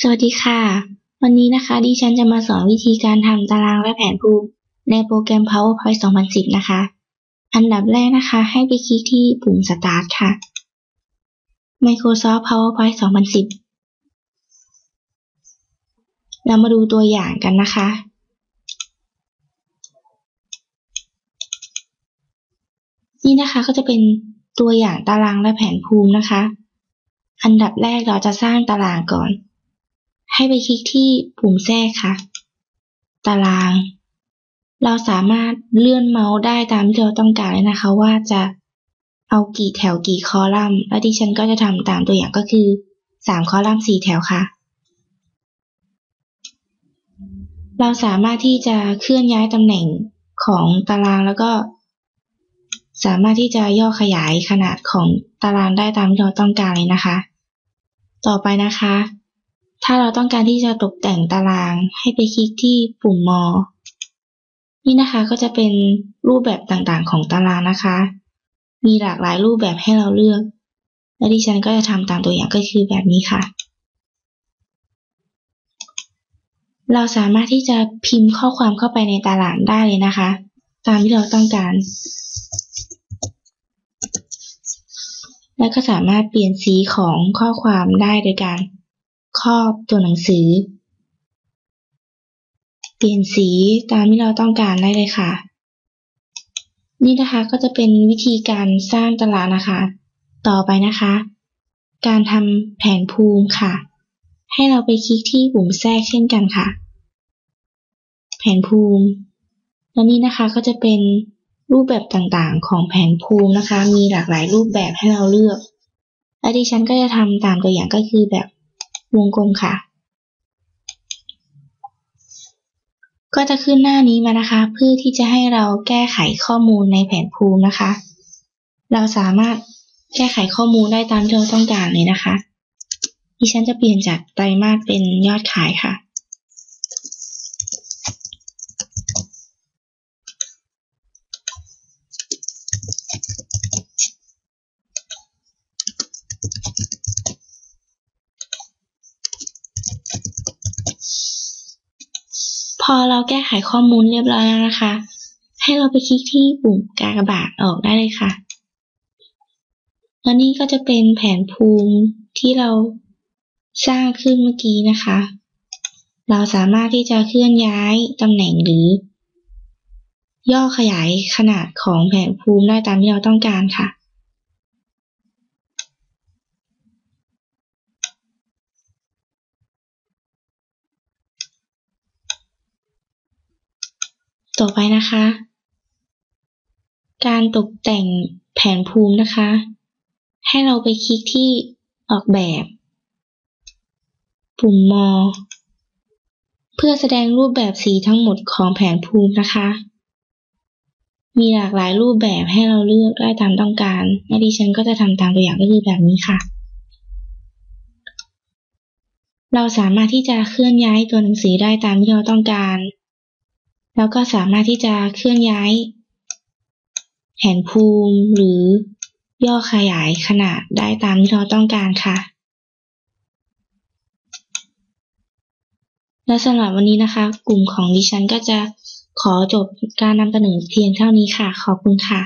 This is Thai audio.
สวัสดีค่ะ วันนี้นะคะ ดิฉันจะมาสอนวิธีการทำตารางและแผนภูมิ ในโปรแกรม PowerPoint 2010 นะคะ อันดับแรกนะคะ ให้ไปคลิกที่ปุ่ม Start ค่ะ Microsoft PowerPoint 2010 เรามาดูตัวอย่างกันนะคะ นี่นะคะก็จะเป็นตัวอย่างตารางและแผนภูมินะคะ อันดับแรกเราจะสร้างตารางก่อน ให้ไปคลิกที่ปุ่มแทรกค่ะ ตาราง เราสามารถเลื่อนเมาส์ได้ตามที่เราต้องการเลยนะคะ ว่าจะเอากี่แถวกี่คอลัมน์ และที่ฉันก็จะทำตามตัวอย่างก็คือสามคอลัมน์สี่แถวค่ะ เราสามารถที่จะเคลื่อนย้ายตำแหน่งของตารางแล้วก็ สามารถที่จะย่อขยายขนาดของตารางได้ตามที่เราต้องการเลยนะคะ ต่อไปนะคะ ถ้าเราต้องการที่จะตกแต่งตารางให้ไปคลิกที่ปุ่มมอ นี่นะคะก็จะเป็นรูปแบบต่างๆของตารางนะคะ มีหลากหลายรูปแบบให้เราเลือก และดิฉันก็จะทำตามตัวอย่างก็คือแบบนี้ค่ะ เราสามารถที่จะพิมพ์ข้อความเข้าไปในตารางได้เลยนะคะ ตามที่เราต้องการ และก็สามารถเปลี่ยนสีของข้อความได้โดยการ ครอบตัวหนังสือ เปลี่ยนสีตามที่เราต้องการได้เลยค่ะ นี่นะคะก็จะเป็นวิธีการสร้างตารางนะคะ ต่อไปนะคะ การทำแผนภูมิค่ะ ให้เราไปคลิกที่ปุ่มแทรกเช่นกันค่ะ แผนภูมิ และนี่นะคะก็จะเป็นรูปแบบต่างๆ ของแผนภูมินะคะ มีหลากหลายรูปแบบให้เราเลือกและดิฉันก็จะทำตามตัวอย่างก็คือแบบ วงกลมค่ะ ก็จะขึ้นหน้านี้มานะคะ เพื่อที่จะให้เราแก้ไขข้อมูลในแผนภูมินะคะ เราสามารถแก้ไขข้อมูลได้ตามที่เราต้องการเลยนะคะดิฉันจะเปลี่ยนจากไตรมาสเป็นยอดขายค่ะ พอเราแก้ไขข้อมูลเรียบร้อยแล้วนะคะ ให้เราไปคลิกที่ปุ่มกากบาทออกได้เลยค่ะแล้วนี่ก็จะเป็นแผนภูมิที่เราสร้างขึ้นเมื่อกี้นะคะ เราสามารถที่จะเคลื่อนย้ายตำแหน่งหรือ ย่อขยายขนาดของแผนภูมิได้ตามที่เราต้องการค่ะ ต่อไปนะคะ การตกแต่งแผนภูมินะคะ ให้เราไปคลิกที่ออกแบบ ปุ่มมอ เพื่อแสดงรูปแบบสีทั้งหมดของแผนภูมินะคะ มีหลากหลายรูปแบบให้เราเลือกได้ตามต้องการและดิฉันก็จะทำตามตัวอย่างก็คือแบบนี้ค่ะ เราสามารถที่จะเคลื่อนย้ายตัวหนังสือได้ตามที่เราต้องการ แล้วก็สามารถที่จะเคลื่อนย้าย แผนภูมิหรือย่อขยายขนาดได้ตามที่เราต้องการค่ะ และสำหรับวันนี้นะคะ กลุ่มของดิฉันก็จะขอจบการนำเสนอเพียงเท่านี้ค่ะ ขอบคุณค่ะ